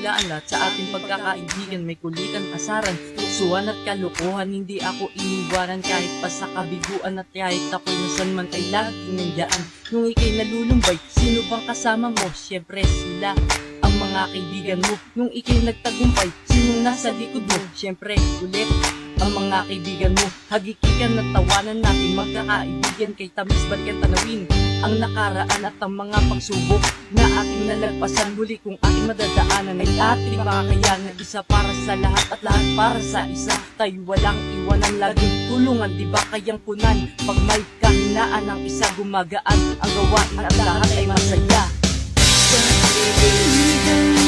lahat sa ating pagkakaibigan May kulitan, asaran, tuksuhan at kalokohan Hindi ako iniwanan kahit pa sa kabiguan At kahit ako'y nasan man ay laging nandiyan. Nung ikay nalulumbay, sino bang kasama mo? Siyempre sila ang mga kaibigan mo. Nung ikay nagtagumpay, sinong nasa likod mo? Siyempre ulit ang mga kaibigan mo. Hagikikan at tawanan natin magkakaibigan Kay tamis balikan tanawin ang nakaraan at ang mga pagsubok na ating nalagpasan muli kung ating madadaanan ay ating makakayanan isa para sa lahat at lahat para sa isa. Tayo walang iwanan laging tulungan di ba kayang punan? Pag may kahinaan ang isa gumagaan ang gawain at lahat ay masaya. sa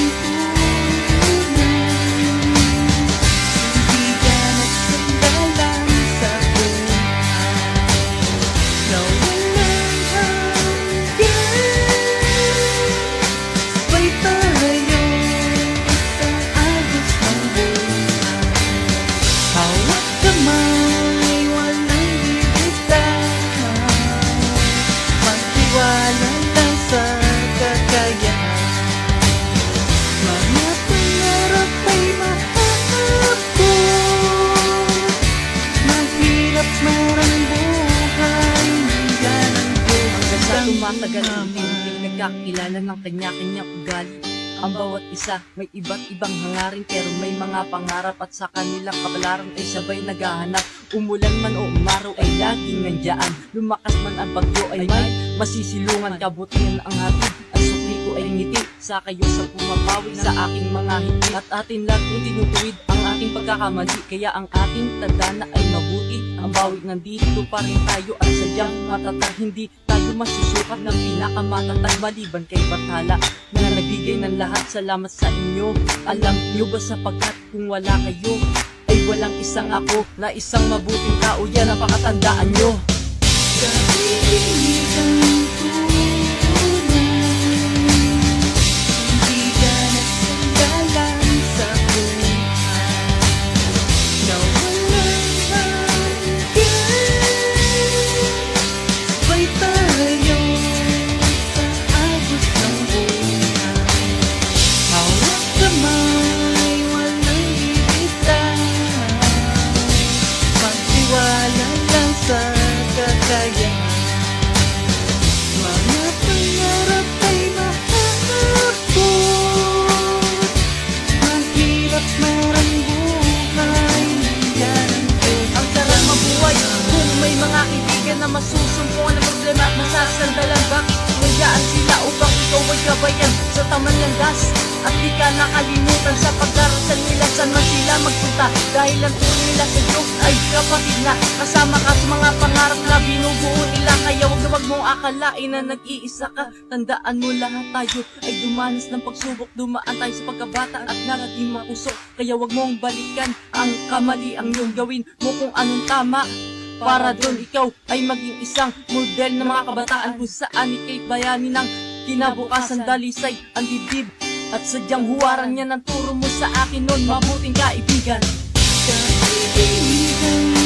Ang tinting Nagkakilala ng kanya-kanyang ugali ang bawat isa may iba't ibang hangarin pero may mga pangarap at sa kanilang kapalaran ay sabay naghahanap. Umulan man o umaraw ay laging nandyan Lumakas man ang bagyo ay may masisilungan. Kabutihan ang hatid ang sukli ko ay ngiti. Sa kayo sa pumapawi sa aking mga hiti At atin laging tinutuwid ang ating pagkakamali. Kaya ang ating tadhana ay mabuti Ang bawat nandito pa rin tayo at sadyang matatag Hindi tayo masusukat ng pinakamatatag. Maliban kay Bathala na nagbigay ng lahat Salamat sa inyo. Alam nyo ba sapagkat kung wala kayo ay walang isang ako na isang mabuting tao. Yan ang pakatandaan nyo Kaibigan at masasandalan Bakit hayaan sila upang ikaw ay gabayan. Sa tamang landas At di ka nakalimutan sa pagdarasal nila. Saan man sila magpunta Dahil ang tunay nila sa Diyos ay kapatid na. Kasama ka sa mga pangarap na binubuo nila. Kaya wag na wag mong akalain na nag-iisa ka. Tandaan mo lahat tayo ay dumanas ng pagsubok. Dumaan tayo sa pagkabata at naging makusok Kaya wag mong balikan ang kamali ang iyong gawin. Mo kung anong tama para doon ikaw ay maging isang model ng mga kabataan kung saan ikay bayani ng kinabukasan. Dalisay ang dibdib at sadyang huwaran niya ng turo mo sa akin noon mabuting kaibigan. Kaibigan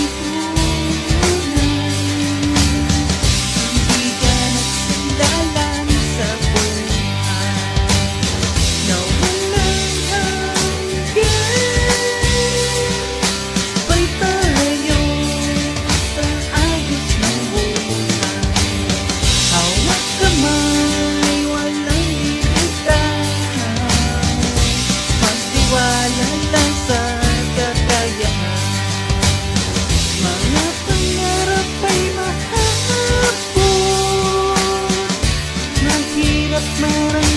Let me in.